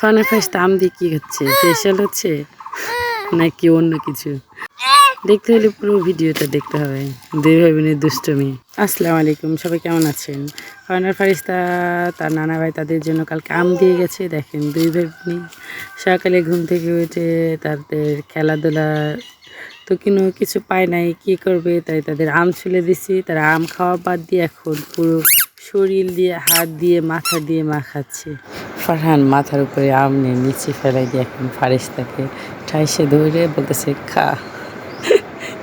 ফানের ফাইসটা আম দিয়ে কি হচ্ছে? ফেশিয়াল হচ্ছে? নাকি অন্য কিছু? দেখতে হলে পুরো ভিডিওটা দেখতে হবে। দুই ভাই বোনের দুষ্টমি। আসসালামু আলাইকুম, সবাই কেমন আছেন? ফানের ফারিস্তা, তার নানা ভাই তাদের জন্য কালকে আম দিয়ে গেছে। দেখেন দুই ভাই বোনই সকালে ঘুম থেকে উঠে তাদের খেলাধুলা তো কিনো কিছু পায় নাই, কি করবে? তাই তাদের আম ছুলে দিছি। তারা আম খাওয়া বাদ দিয়ে এখন পুরো শরীর দিয়ে, হাত দিয়ে, মাথা দিয়ে মাখাচ্ছে ফারহান মাথার উপরে আম নিয়ে নিচে ফেলাই দিয়ে এখন ফারিস্তাকে ঠাইসে ধরে বলতেছে, খা।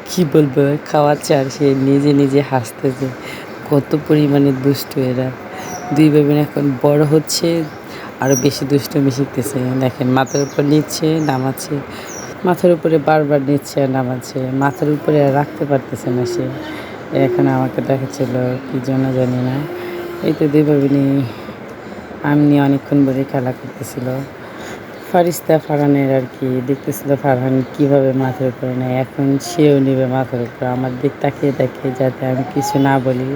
কি বলব খাওয়াচ্ছে আর সে নিজে নিজে হাসতেছে, কত পরিমাণে দুষ্ট এরা। দুই ভাই এখন বড় হচ্ছে আরও বেশি দুষ্টমি শিখতেছে। দেখেন, মাথার উপর নিচ্ছে, নামাচ্ছে। মাথার উপরে বারবার নিচ্ছে আর নামাচ্ছে। মাথার উপরে আর রাখতে পারতেছে না সে। এখন আমাকে দেখাচ্ছিল, কি জন্য জানি না। এই তো দুই ভাই বোনই আম নিয়ে অনেকক্ষণ ধরে খেলা করতেছিল। ফারিস্তা ফারহানের আর কি, দেখতেছিল ফারহান কীভাবে মাথার উপরে নেয়, এখন সেও নেবে মাথার উপরে। আমার দিক তাকিয়ে তাকিয়ে যাতে আমি কিছু না বলি,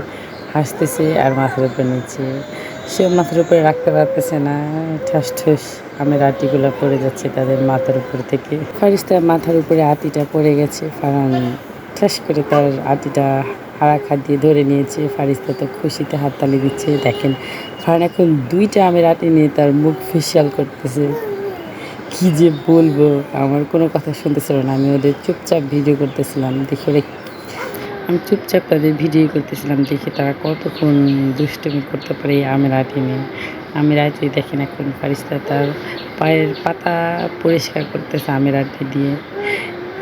হাসতেছে আর মাথার উপরে নিচ্ছে। সেও মাথার উপরে রাখতে পারতেছে না, ঠাস ঠুস আমের আটিগুলো পড়ে যাচ্ছে তাদের মাথার উপর থেকে। ফারিস্তার মাথার উপরে আটিটা পড়ে গেছে, ফারহান ঠাস করে তার আটিটা হারাক হাত দিয়ে ধরে নিয়েছে। ফারিস্তা তো খুশিতে হাততালি দিচ্ছে। দেখেন ফারহান এখন দুইটা আমের আটি নিয়ে তার মুখ ফেসিয়াল করতেছে। কি যে বলব, আমার কোনো কথা শুনতেছিল না। আমি ওদের চুপচাপ ভিডিও করতেছিলাম, দেখে ওরা আমি চুপচাপ তাদের ভিডিও করতেছিলাম, দেখে তারা কতক্ষণ দুষ্টমি করতে পারে আমের আটি নিয়ে। আমের আটি দেখেন এখন, ফারিস্তা তার পায়ের পাতা পরিষ্কার করতেছে আমের আটি দিয়ে।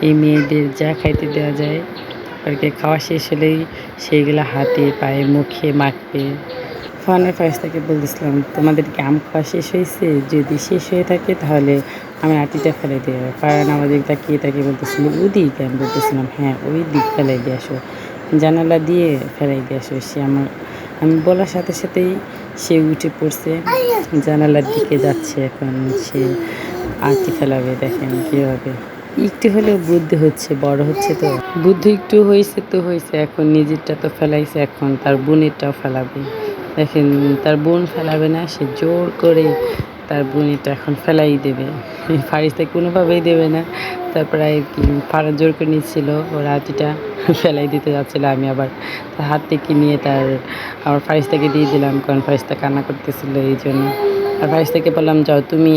এই মেয়েদের যা খাইতে দেওয়া যায় তাদেরকে খাওয়া শেষ হলেই সেইগুলো হাতে, পায়ে, মুখে মাখবে। ফানের ফারিস্তাকে বলতেছিলাম, তোমাদেরকে আম খাওয়া শেষ হয়েছে? যদি শেষ হয়ে থাকে তাহলে আমি আটিটা ফেলে দিয়ে কারণ আমাদের তাকিয়ে তাকিয়ে বলতেছিল? ওদিক। আমি বলতেছিলাম হ্যাঁ ওই দিক ফেলাই দিয়ে আসো। জানালা দিয়ে ফেলাই দিয়ে আসো। সে আমার, আমি বলার সাথে সাথেই সে উঠে পড়ছে। জানালার দিকে যাচ্ছে এখন। সে আটি ফেলাবে, দেখেন কীভাবে। একটু হলেও বুদ্ধি হচ্ছে, বড় হচ্ছে তো। বুদ্ধি একটু হয়েছে তো হয়েছে, এখন নিজেরটা তো ফেলাইছে, এখন তার বোনেরটাও ফেলাবে। দেখেন, তার বোন ফেলাবে না, সে জোর করে তার বোনেরটা এখন ফেলাই দেবে। ফারিস্তা কোনোভাবেই দেবে না। তারপরে ফারা জোর করে নিচ্ছিল, ওর আটিটা ফেলাই দিতে যাচ্ছিল, আমি আবার তার হাত থেকে নিয়ে তার, আমার ফারিস্তাকে দিয়ে দিলাম, কারণ ফারিস্তা কান্না করতেছিল এই জন্য আর ফারিস্তাকে বললাম, যাও তুমি